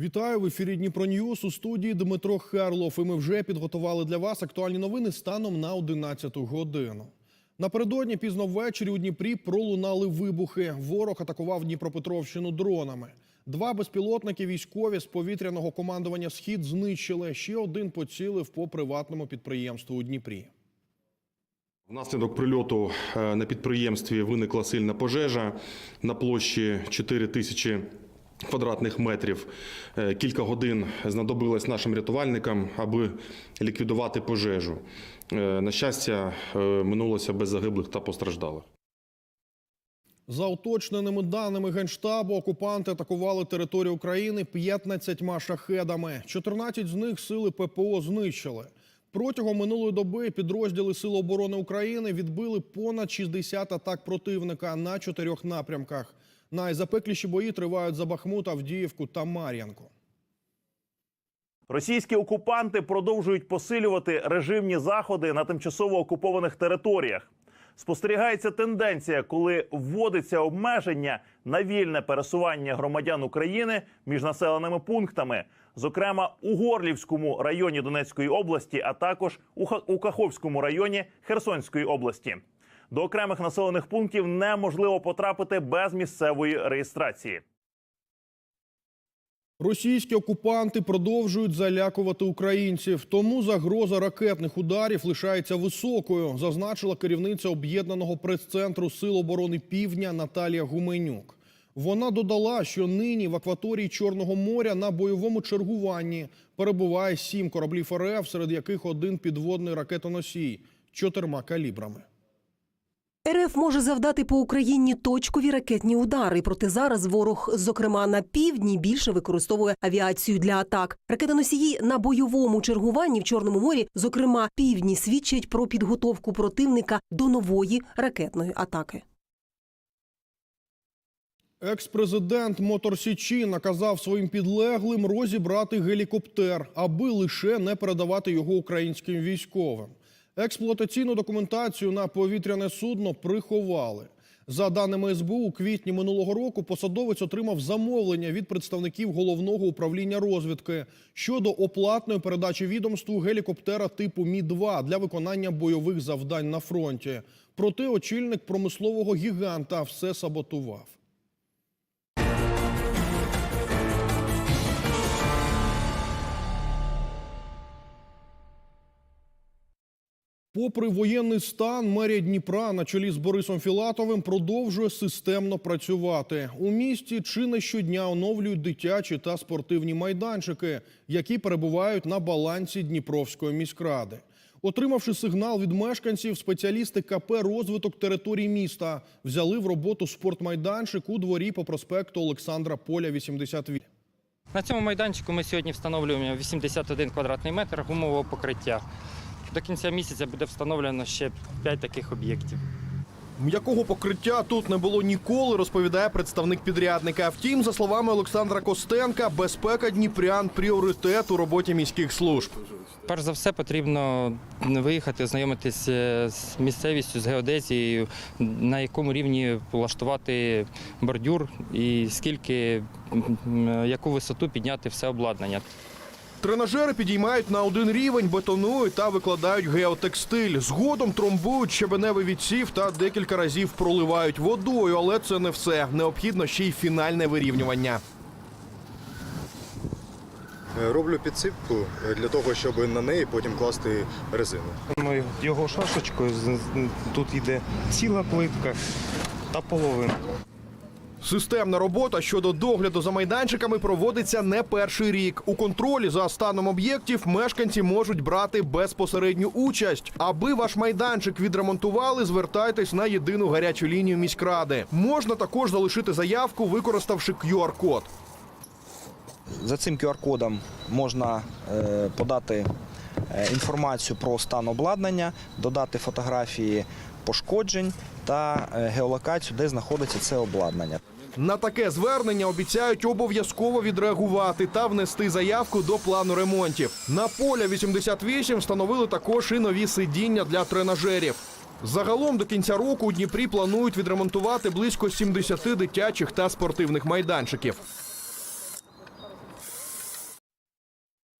Вітаю в ефірі Дніпро Ньюс у студії Дмитро Херлов. І ми вже підготували для вас актуальні новини станом на 11 годину. Напередодні пізно ввечері у Дніпрі пролунали вибухи. Ворог атакував Дніпропетровщину дронами. Два безпілотники військові з повітряного командування Схід знищили. Ще один поцілив по приватному підприємству у Дніпрі. Внаслідок прильоту е, на підприємстві виникла сильна пожежа на площі 4 тисячі квадратних метрів. Е, Кілька годин знадобилось нашим рятувальникам, аби ліквідувати пожежу. Е, На щастя, е, минулося без загиблих та постраждалих. За уточненими даними Генштабу, окупанти атакували територію України 15 шахедами. 14 з них сили ППО знищили. Протягом минулої доби підрозділи Сил оборони України відбили понад 60 атак противника на чотирьох напрямках. Найзапекліші бої тривають за Бахмут, Авдіївку та Мар'янку. Російські окупанти продовжують посилювати режимні заходи на тимчасово окупованих територіях. Спостерігається тенденція, коли вводиться обмеження на вільне пересування громадян України між населеними пунктами, зокрема у Горлівському районі Донецької області, а також у Каховському районі Херсонської області. До окремих населених пунктів неможливо потрапити без місцевої реєстрації. Російські окупанти продовжують залякувати українців, тому загроза ракетних ударів лишається високою, зазначила керівниця об'єднаного прес-центру Сил оборони Півдня Наталія Гуменюк. Вона додала, що нині в акваторії Чорного моря на бойовому чергуванні перебуває сім кораблів РФ, серед яких один підводний ракетоносій чотирма калібрами. РФ може завдати по Україні точкові ракетні удари. Проте зараз ворог, зокрема на півдні, більше використовує авіацію для атак. Ракетоносії на бойовому чергуванні в Чорному морі, зокрема півдні, свідчать про підготовку противника до нової ракетної атаки. Екс-президент Мотор Січі наказав своїм підлеглим розібрати гелікоптер, аби лише не передавати його українським військовим. Експлуатаційну документацію на повітряне судно приховали. За даними СБУ, у квітні минулого року посадовець отримав замовлення від представників головного управління розвідки щодо оплатної передачі відомству гелікоптера типу Мі-2 для виконання бойових завдань на фронті. Проте очільник промислового гіганта все саботував. Попри воєнний стан, мерія Дніпра на чолі з Борисом Філатовим продовжує системно працювати. У місті чи не щодня оновлюють дитячі та спортивні майданчики, які перебувають на балансі Дніпровської міськради. Отримавши сигнал від мешканців, спеціалісти КП розвиток територій міста взяли в роботу спортмайданчик у дворі по проспекту Олександра Поля, 88. На цьому майданчику ми сьогодні встановлюємо 81 квадратний метр гумового покриття. До кінця місяця буде встановлено ще 5 таких об'єктів. М'якого покриття тут не було ніколи, розповідає представник підрядника. Втім, за словами Олександра Костенка, безпека дніпрян пріоритет у роботі міських служб. Перш за все, потрібно виїхати, ознайомитися з місцевістю, з геодезією, на якому рівні влаштувати бордюр і скільки, яку висоту підняти все обладнання. Тренажери підіймають на один рівень, бетонують та викладають геотекстиль. Згодом тромбують щебеневий відсів та декілька разів проливають водою, але це не все. Необхідно ще й фінальне вирівнювання. Е, Роблю підсипку е, для того, щоб на неї потім класти резину. Ми його шашечкою тут йде ціла плитка та половина. Системна робота щодо догляду за майданчиками проводиться не перший рік. У контролі за станом об'єктів мешканці можуть брати безпосередню участь. Аби ваш майданчик відремонтували, звертайтесь на єдину гарячу лінію міськради. Можна також залишити заявку, використавши QR-код. За цим QR-кодом можна е, подати е, інформацію про стан обладнання, додати фотографії пошкоджень та е, геолокацію, де знаходиться це обладнання. На таке звернення обіцяють обов'язково відреагувати та внести заявку до плану ремонтів. На поля 88 встановили також і нові сидіння для тренажерів. Загалом до кінця року у Дніпрі планують відремонтувати близько 70 дитячих та спортивних майданчиків.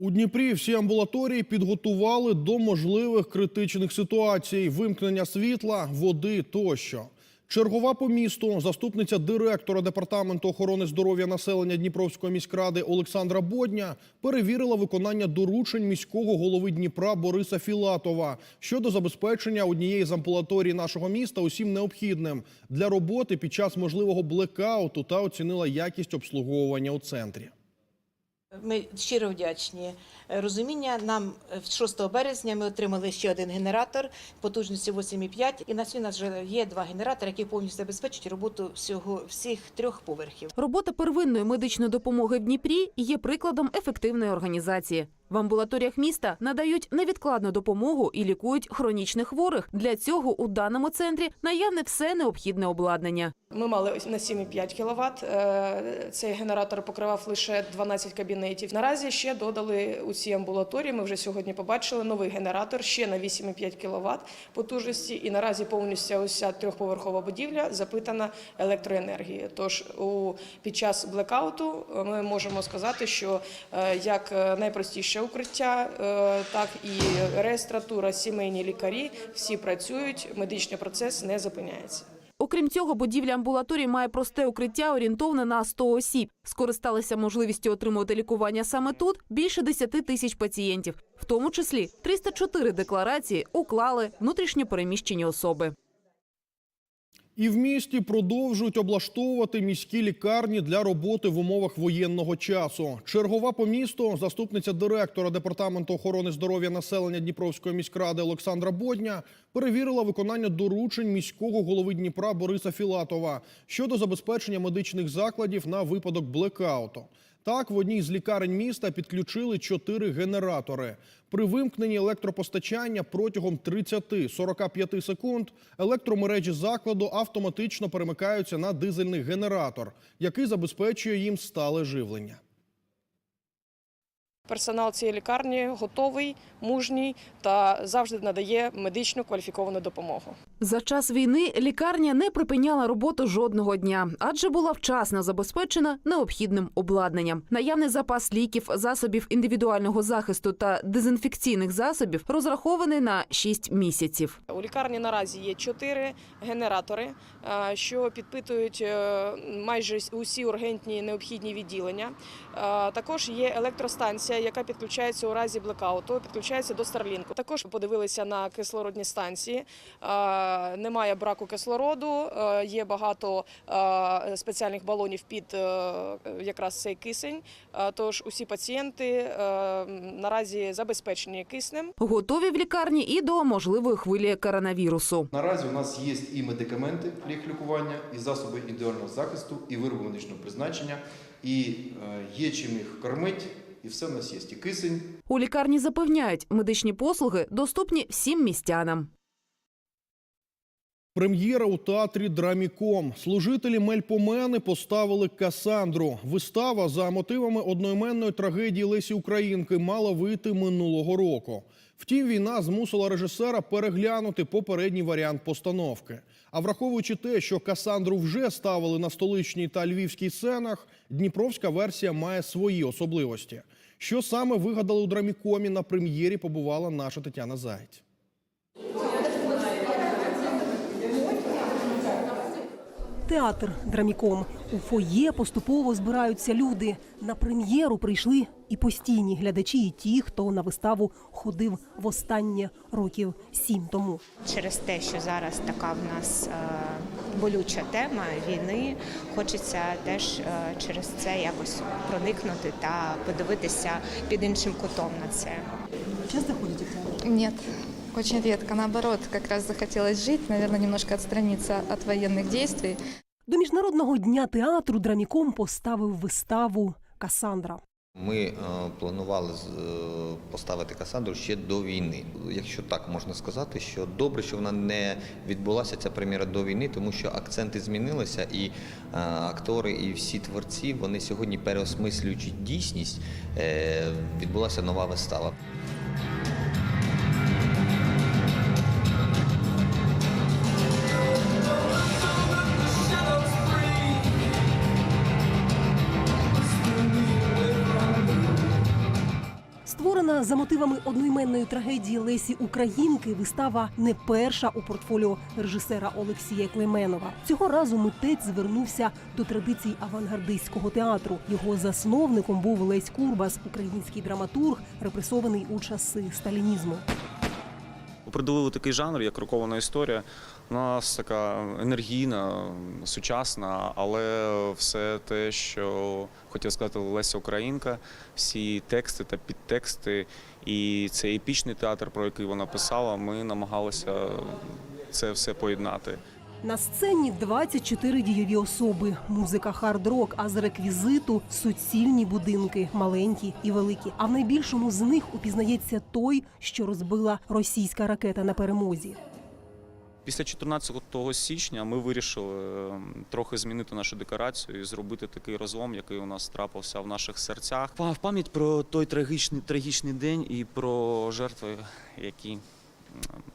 У Дніпрі всі амбулаторії підготували до можливих критичних ситуацій: вимкнення світла, води тощо. Чергова по місту, заступниця директора департаменту охорони здоров'я населення Дніпровської міськради Олександра Бодня перевірила виконання доручень міського голови Дніпра Бориса Філатова щодо забезпечення однієї з амбулаторій нашого міста усім необхідним для роботи під час можливого блекауту та оцінила якість обслуговування у центрі. Ми щиро вдячні. Е, Розуміння нам е, 6 березня ми отримали ще один генератор потужністю 8,5. І на сьогодні у нас вже є два генератори, які повністю забезпечують роботу всього всіх трьох поверхів. Робота первинної медичної допомоги в Дніпрі є прикладом ефективної організації. В амбулаторіях міста надають невідкладну допомогу і лікують хронічних хворих. Для цього у даному центрі наявне все необхідне обладнання. Ми мали на 7,5 кВт. Е, Цей генератор покривав лише 12 кабінетів. Наразі ще додали у цій амбулаторії. Ми вже сьогодні побачили новий генератор ще на 8,5 кВт потужності. І наразі повністю ця трьохповерхова будівля запитана електроенергією. Тож у під час блекауту е, ми можемо сказати, що е, як е, найпростіше укриття, так і реєстратура, сімейні лікарі всі працюють. Медичний процес не зупиняється. Окрім цього, будівля амбулаторії має просте укриття, орієнтовне на 100 осіб. Скористалися можливістю отримувати лікування саме тут більше 10 тисяч пацієнтів, в тому числі 304 декларації уклали внутрішньопереміщені особи. І в місті продовжують облаштовувати міські лікарні для роботи в умовах воєнного часу. Чергова по місту, заступниця директора департаменту охорони здоров'я населення Дніпровської міськради Олександра Бодня перевірила виконання доручень міського голови Дніпра Бориса Філатова щодо забезпечення медичних закладів на випадок блекауту. Так, в одній з лікарень міста підключили чотири генератори. При вимкненні електропостачання протягом 30-45 секунд електромережі закладу автоматично перемикаються на дизельний генератор, який забезпечує їм стале живлення. Персонал цієї лікарні готовий, мужній та завжди надає медичну кваліфіковану допомогу. За час війни лікарня не припиняла роботу жодного дня, адже була вчасно забезпечена необхідним обладнанням. Наявний запас ліків, засобів індивідуального захисту та дезінфекційних засобів розрахований на 6 місяців. У лікарні наразі є чотири генератори, е, що підпитують е, майже усі ургентні необхідні відділення. Е, Також є електростанція, яка підключається у разі блекауту, підключається до Старлінку. Також подивилися на кислородні станції. Немає браку кислороду, є багато спеціальних балонів під е, якраз цей кисень. Тож усі пацієнти е, наразі забезпечені киснем. Готові в лікарні і до можливої хвилі коронавірусу. Наразі у нас є і медикаменти для їх лікування, і засоби індивідуального захисту, і вироби медичного призначення, і е, є чим їх кормити, і все в нас є. І кисень, У лікарні запевняють, медичні послуги доступні всім містянам. Прем'єра у театрі Драміком. Служителі Мельпомени поставили Касандру. Вистава за мотивами одноіменної трагедії Лесі Українки мала вийти минулого року. Втім, війна змусила режисера переглянути попередній варіант постановки. А враховуючи те, що Касандру вже ставили на столичній та львівській сценах, дніпровська версія має свої особливості. Що саме вигадали у Драмікомі на прем'єрі, побувала наша Тетяна Заєць. Театр Драміком. У фоє поступово збираються люди. На прем'єру прийшли і постійні глядачі, і ті, хто на виставу ходив востаннє років сім тому. Через те, що зараз така в нас е, болюча тема війни, хочеться теж е, через це якось проникнути та подивитися під іншим кутом на це. Часто ходите в театр? Нет, очень редко. Наоборот, как раз захотелось жить, наверное, немножко отстраниться от военных действий. До міжнародного дня театру Драміком поставив виставу Касандра. Ми е, планували е, поставити Касандру ще до війни. Якщо так можна сказати, що добре, що вона не відбулася ця прем'єра до війни, тому що акценти змінилися, і е, актори, і всі творці вони сьогодні переосмислюючи дійсність, відбулася нова вистава. За мотивами одноіменної трагедії Лесі Українки, вистава не перша у портфоліо режисера Олексія Клеменова. Цього разу митець звернувся до традицій авангардистського театру. Його засновником був Лесь Курбас, український драматург, репресований у часи сталінізму. Оприділили такий жанр, як рокована історія. У нас така енергійна, сучасна, але все те, що хотів сказати Леся Українка, всі тексти та підтексти, і цей епічний театр, про який вона писала, ми намагалися це все поєднати. На сцені 24 дієві особи, музика хард-рок, а з реквізиту суцільні будинки, маленькі і великі. А в найбільшому з них упізнається той, що розбила російська ракета на перемозі. Після 14 січня ми вирішили ем, трохи змінити нашу декорацію і зробити такий розлом, який у нас трапився в наших серцях. В пам'ять про той трагічний, трагічний день і про жертви, які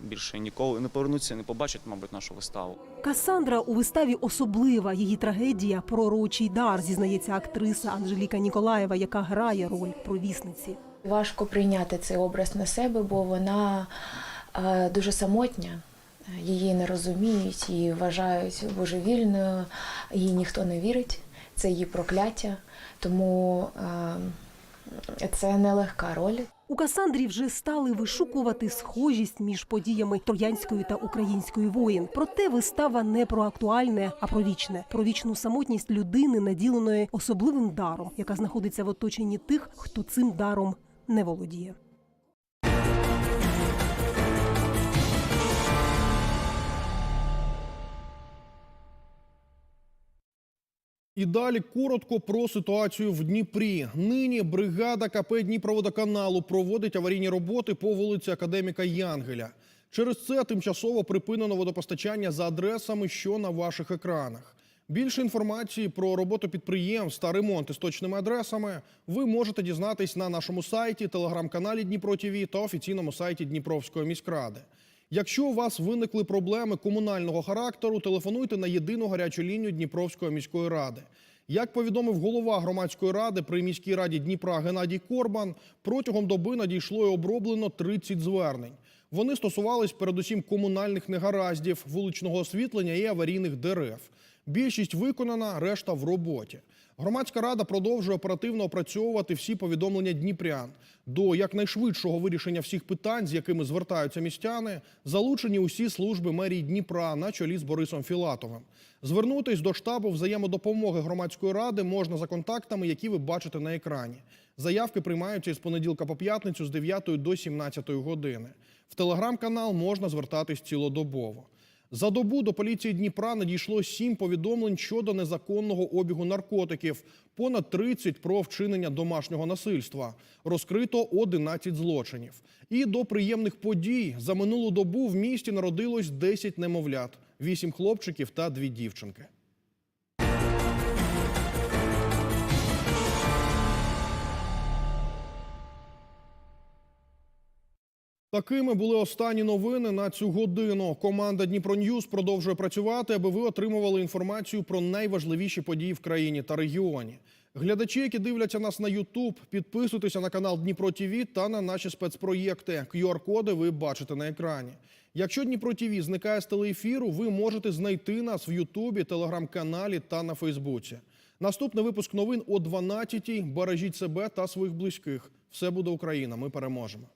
більше ніколи не повернуться, і не побачать, мабуть, нашу виставу. Касандра у виставі особлива. Її трагедія пророчий дар, зізнається актриса Анжеліка Ніколаєва, яка грає роль провісниці. Важко прийняти цей образ на себе, бо вона е, дуже самотня. Її не розуміють, її вважають божевільною, їй ніхто не вірить, це її прокляття. Тому е, це нелегка роль. У Касандрі вже стали вишукувати схожість між подіями троянської та української воїн. Проте вистава не про актуальне, а про вічне, про вічну самотність людини, наділеної особливим даром, яка знаходиться в оточенні тих, хто цим даром не володіє. І далі коротко про ситуацію в Дніпрі. Нині бригада КП Дніпроводоканалу проводить аварійні роботи по вулиці Академіка Янгеля. Через це тимчасово припинено водопостачання за адресами, що на ваших екранах. Більше інформації про роботу підприємств та ремонт із точними адресами ви можете дізнатись на нашому сайті, телеграм-каналі Дніпро ТВ та офіційному сайті Дніпровської міськради. Якщо у вас виникли проблеми комунального характеру, телефонуйте на єдину гарячу лінію Дніпровської міської ради. Як повідомив голова громадської ради при міській раді Дніпра Геннадій Корбан, протягом доби надійшло і оброблено 30 звернень. Вони стосувались передусім комунальних негараздів, вуличного освітлення і аварійних дерев. Більшість виконана, решта в роботі. Громадська рада продовжує оперативно опрацьовувати всі повідомлення дніпрян. До якнайшвидшого вирішення всіх питань, з якими звертаються містяни, залучені усі служби мерії Дніпра на чолі з Борисом Філатовим. Звернутись до штабу взаємодопомоги громадської ради можна за контактами, які ви бачите на екрані. Заявки приймаються із понеділка по п'ятницю з 9 до 17 години. В телеграм-канал можна звертатись цілодобово. За добу до поліції Дніпра надійшло сім повідомлень щодо незаконного обігу наркотиків, понад 30 про вчинення домашнього насильства. Розкрито 11 злочинів. І до приємних подій за минулу добу в місті народилось 10 немовлят, 8 хлопчиків та 2 дівчинки. Такими були останні новини на цю годину. Команда Дніпро Ньюз продовжує працювати, аби ви отримували інформацію про найважливіші події в країні та регіоні. Глядачі, які дивляться нас на YouTube, підписуйтеся на канал Дніпро ТВ та на наші спецпроєкти. QR-коди ви бачите на екрані. Якщо Дніпро ТВ зникає з телеефіру, ви можете знайти нас в Ютубі, телеграм-каналі та на Фейсбуці. Наступний випуск новин о 12-й. Бережіть себе та своїх близьких. Все буде Україна. Ми переможемо.